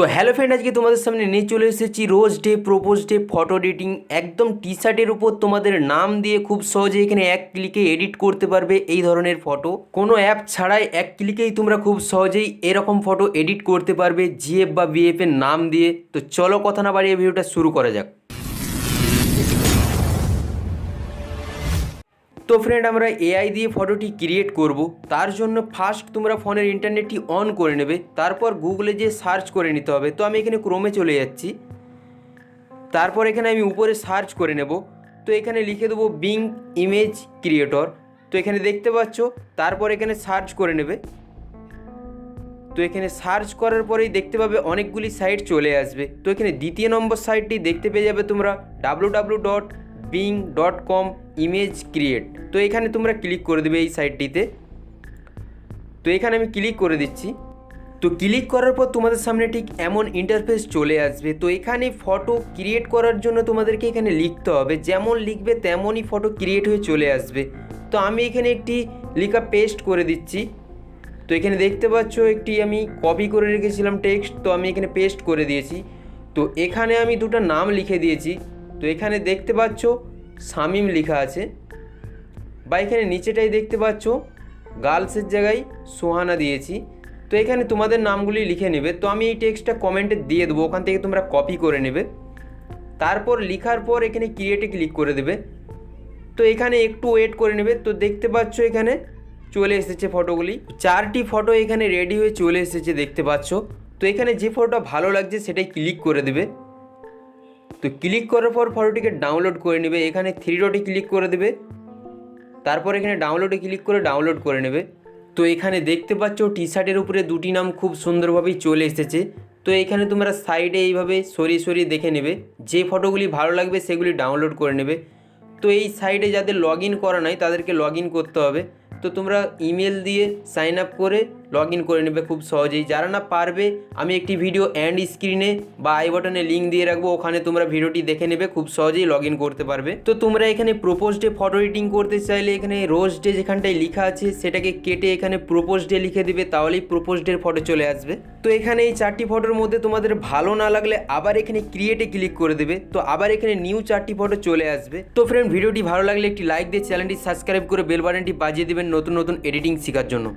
তো hello friend আজকে তোমাদের সামনে নিয়ে চলে এসেছি rose day propose day photo editing একদম টি শার্টের উপর তোমাদের নাম দিয়ে খুব সহজে এখানে এক ক্লিকে এডিট করতে পারবে এই ধরনের ফটো কোনো অ্যাপ ছাড়াই এক ক্লিকেই তোমরা খুব সহজেই এরকম ফটো এডিট করতে পারবে জিএফ বা বিএফ এর নাম দিয়ে। তো চলো কথা না বাড়িয়ে ভিডিওটা শুরু করা যাক। তো ফ্রেন্ড আমরা এআই দিয়ে ফটোটি ক্রিয়েট করব। তার জন্য ফার্স্ট তোমরা ফোনের ইন্টারনেটটি অন করে নেবে। তারপর গুগলে যে সার্চ করে নিতে হবে। তো আমি এখানে ক্রোমে চলে যাচ্ছি। তারপর এখানে আমি উপরে সার্চ করে নেব। তো এখানে লিখে দেবো বিং ইমেজ ক্রিয়েটর তো এখানে দেখতে পাচ্ছ, তারপর এখানে সার্চ করে নেবে। তো এখানে সার্চ করার পরেই দেখতে পাবে অনেকগুলি সাইট চলে আসবে। তো এখানে দ্বিতীয় নম্বর সাইটটি দেখতে পেয়ে যাবে তোমরা। W W dot Bing dot com image create তো এখানে তোমরা ক্লিক করে দেবে এই সাইটটিতে তো এখানে আমি ক্লিক করে দিচ্ছি। তো ক্লিক করার পর তোমাদের সামনে ঠিক এমন ইন্টারফেস চলে আসবে। তো এখানে ফটো ক্রিয়েট করার জন্য তোমাদেরকে এখানে লিখতে হবে। যেমন লিখবে তেমনই ফটো ক্রিয়েট হয়ে চলে আসবে। তো আমি এখানে একটি লেখা পেস্ট করে দিচ্ছি। তো এখানে দেখতে পাচ্ছ একটি আমি কপি করে রেখেছিলাম টেক্সট তো আমি এখানে পেস্ট করে দিয়েছি। তো এখানে আমি দুটো নাম লিখে দিয়েছি। তো এখানে দেখতে পাচ্ছ শামিম লেখা আছে বা এখানে নিচেটাই দেখতে পাচ্ছ গার্লসের জায়গায় সোহানা দিয়েছি। তো এখানে তোমাদের নামগুলি লিখে নেবে। তো আমি এই টেক্সটটা কমেন্টে দিয়ে দেবো, ওখান থেকে তোমরা কপি করে নেবে। তারপর লেখার পর এখানে ক্রিয়েটে ক্লিক করে দেবে। তো এখানে একটু ওয়েট করে নেবে। তো দেখতে পাচ্ছ এখানে চলে এসেছে ফটোগুলি চারটি ফটো এখানে রেডি হয়ে চলে এসেছে দেখতে পাচ্ছ। তো এখানে যে ফটোটা ভালো লাগছে সেটাই ক্লিক করে দেবে। তো ক্লিক করার পর ফটোটিকে ডাউনলোড করে নেবে। এখানে থ্রি ডটে ক্লিক করে দেবে। তারপর এখানে ডাউনলোডে ক্লিক করে ডাউনলোড করে নেবে। তো এখানে দেখতে পাচ্ছ টি শার্টের উপরে দুটি নাম খুব সুন্দরভাবেই চলে এসেছে। তো এখানে তোমরা সাইডে এইভাবে সরিয়ে সরিয়ে দেখে নেবে। যে ফটোগুলি ভালো লাগবে সেগুলি ডাউনলোড করে নেবে। তো এই সাইডে যাদের লগ করা নাই তাদেরকে লগ করতে হবে। তো তোমরা ইমেল দিয়ে সাইন আপ করে লগ ইন করে নেবে খুব সহজেই। যারা না পারবে, আমি একটি ভিডিও অ্যান্ড স্ক্রিনে বা আই বাটনে লিঙ্ক দিয়ে রাখব, ওখানে তোমরা ভিডিওটি দেখে নেবে, খুব সহজেই লগ করতে পারবে। তো তোমরা এখানে প্রোপোজ ডে ফটো এডিটিং করতে চাইলে, এখানে রোজ ডে যেখানটায় লেখা আছে, সেটাকে কেটে এখানে প্রোপোজ ডে লিখে দিবে, তাহলেই প্রোপোজ ডের ফটো চলে আসবে। তো এখানে এই চারটি ফটোর মধ্যে তোমাদের ভালো না লাগলে আবার এখানে ক্রিয়েটে ক্লিক করে দেবে। তো আবার এখানে নিউ চারটি ফটো চলে আসবে। তো ফ্রেন্ড ভিডিওটি ভালো লাগলে একটি লাইক দিয়ে চ্যানেলটি সাবস্ক্রাইব করে বেল বাজিয়ে দেবেন নতুন নতুন এডিটিং শেখার জন্য।